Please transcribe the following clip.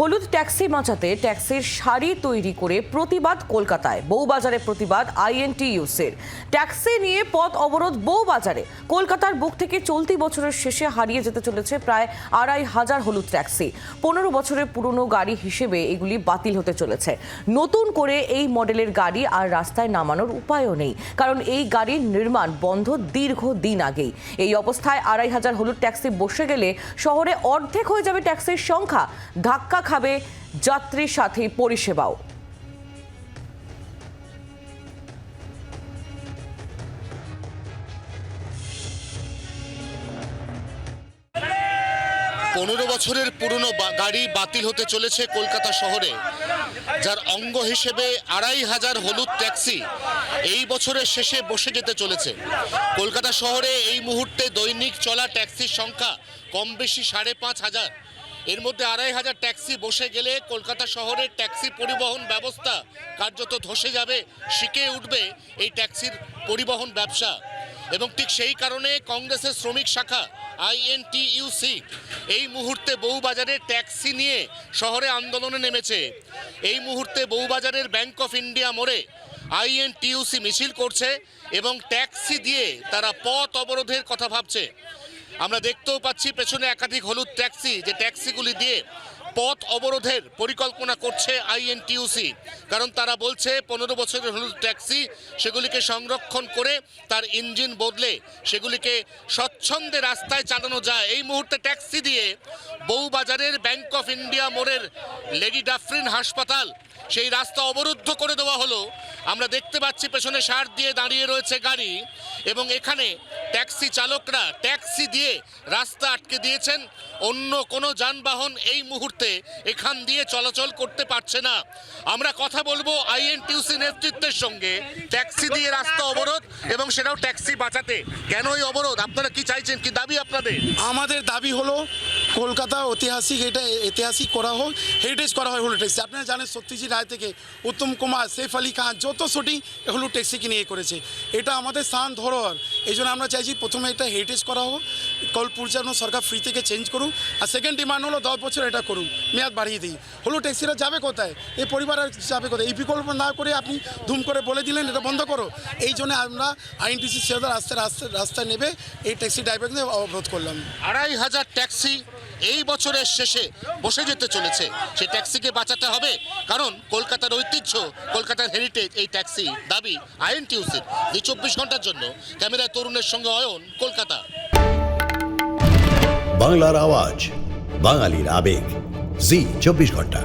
হলুদ ট্যাক্সি বাঁচাতে ট্যাক্সির শাড়ি তৈরি করে প্রতিবাদ কলকাতায়। বউবাজারে প্রতিবাদ আইএনটিইউসের। ট্যাক্সি নিয়ে পথ অবরোধ বউবাজারে। কলকাতার বুক থেকে চলতি বছরের শেষে হারিয়ে যেতে চলেছে প্রায় আড়াই হাজার হলুদ ট্যাক্সি। পনেরো বছরের পুরনো গাড়ি হিসেবে এগুলি বাতিল হতে চলেছে। নতুন করে এই মডেলের গাড়ি আর রাস্তায় নামানোর উপায়ও নেই। কারণ এই গাড়ির নির্মাণ বন্ধ দীর্ঘ দিন আগেই। এই অবস্থায় আড়াই হাজার হলুদ ট্যাক্সি বসে গেলে শহরে অর্ধেক হয়ে যাবে ট্যাক্সির সংখ্যা। ধাক্কা খাবে যাত্রী সাথী পরিষেবাও। পনেরো বছরের পুরনো গাড়ি বাতিল হতে চলেছে কলকাতা শহরে, যার অঙ্গ হিসেবে আড়াই হাজার হলুদ ট্যাক্সি এই বছরের শেষে বসে যেতে চলেছে। কলকাতা শহরে এই মুহূর্তে দৈনিক চলা ট্যাক্সির সংখ্যা কম বেশি সাড়ে পাঁচ হাজার। এর মধ্যে আড়াই হাজার ট্যাক্সি বসে গেলে কলকাতা শহরের ট্যাক্সি পরিবহন ব্যবস্থা কার্যত ধসে যাবে, শিখে উঠবে এই ট্যাক্সির পরিবহন ব্যবসা। এবং ঠিক সেই কারণে কংগ্রেসের শ্রমিক শাখা, আইএনটিইউসি, এই মুহূর্তে বউবাজারে ট্যাক্সি নিয়ে শহরে আন্দোলনে নেমেছে। এই মুহূর্তে বউবাজারের ব্যাংক অফ ইন্ডিয়া মোড়ে আইএনটিইউসি মিছিল করছে এবং ট্যাক্সি দিয়ে তারা পথ অবরোধের কথা ভাবছে। আমরা দেখতেও পাচ্ছি পেছনে একাধিক হলুদ ট্যাক্সি, যে ট্যাক্সিগুলি দিয়ে পথ অবরোধের পরিকল্পনা করছে আইএনটিউসি। কারণ তারা বলছে, পনেরো বছরের হলুদ ট্যাক্সি, সেগুলিকে সংরক্ষণ করে তার ইঞ্জিন বদলে সেগুলিকে স্বচ্ছন্দে রাস্তায় চালানো যায়। এই মুহূর্তে ট্যাক্সি দিয়ে বউবাজারের ব্যাংক অফ ইন্ডিয়া মোড়ের লেডি ডাফরিন হাসপাতাল, সেই রাস্তা অবরুদ্ধ করে দেওয়া হলো। আমরা দেখতে পাচ্ছি পেছনে সার দিয়ে দাঁড়িয়ে রয়েছে গাড়ি এবং এখানে ট্যাক্সি চালকরা ট্যাক্সি দিয়ে রাস্তা আটকে দিয়েছেন। অন্য কোনো যানবাহন এই মুহূর্তে এখান দিয়ে চলাচল করতে পারছে না। আমরা কথা বলব আইএনটিউসি নেতৃত্বের সঙ্গে। ট্যাক্সি দিয়ে রাস্তা অবরোধ এবং সেটাও ট্যাক্সি বাঁচাতে। কেন এই অবরোধ? আপনারা কি চাইছেন? কি দাবি আপনাদের? আমাদের দাবি হলো কলকাতা ঐতিহাসিক এটা ঐতিহাসিক করা হোক হেরিটেজ করা হয় হলু ট্যাক্সি আপনারা জানেন সত্যজিৎ রায় থেকে উত্তম কুমার, সেফ আলী খান, যত শুটিং হলু ট্যাক্সিকে নিয়ে করেছে। এটা আমাদের স্থান ধরোয়ার। এই জন্য আমরা চাইছি প্রথমে এটা হেরিটেজ করা হোক কলপুর যেন সরকার ফ্রি থেকে চেঞ্জ করুক। আর সেকেন্ড ডিমান্ড হলো দশ বছর এটা করুক, মেয়াদ বাড়িয়ে দিই। হলুদ ট্যাক্সিরা যাবে কোথায়? এই পরিবার আর যাবে কোথায়? এই বিকল্প না করে আপনি ধুম করে বলে দিলেন এটা বন্ধ করো। এই জন্য আমরা আইনটিসি সেবা রাস্তায় রাস্তায় রাস্তায় নেবে এই ট্যাক্সি ড্রাইভারকে অবরোধ করলাম। আড়াই হাজার ট্যাক্সি এই বছরের শেষে বসে যেতে চলেছে। সেই ট্যাক্সিকে বাঁচাতে হবে কারণ কলকাতার ঐতিহ্য কলকাতার হেরিটেজ এই ট্যাক্সি দাবি আইএনটিউসির। এই চব্বিশ ঘণ্টার জন্য ক্যামেরায় তরুণের সঙ্গে অয়ন কলকাতা। বাংলার আওয়াজ বাঙালির আবেগ। জি চব্বিশ ঘণ্টা।